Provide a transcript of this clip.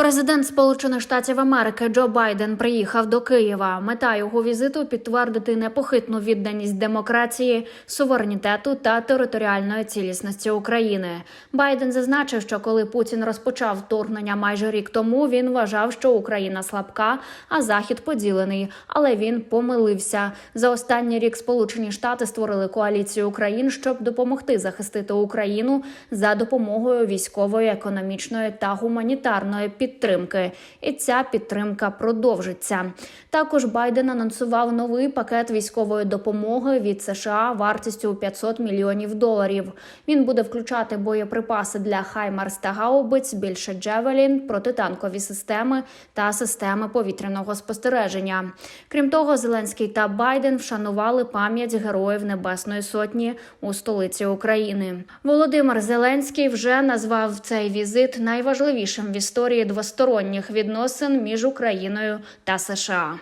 Президент Сполучених Штатів Америки Джо Байден приїхав до Києва. Мета його візиту підтвердити непохитну відданість демократії, суверенітету та територіальної цілісності України. Байден зазначив, що коли Путін розпочав вторгнення майже рік тому, він вважав, що Україна слабка, а Захід поділений. Але він помилився. За останній рік Сполучені Штати створили коаліцію України, щоб допомогти захистити Україну за допомогою військової, економічної та гуманітарної підтримки. І ця підтримка продовжиться. Також Байден анонсував новий пакет військової допомоги від США вартістю у 500 мільйонів доларів. Він буде включати боєприпаси для Хаймарс та гаубиць, більше Джевелін, протитанкові системи та системи повітряного спостереження. Крім того, Зеленський та Байден вшанували пам'ять героїв Небесної Сотні у столиці України. Володимир Зеленський вже назвав цей візит найважливішим в історії двосторонніх відносин між Україною та США.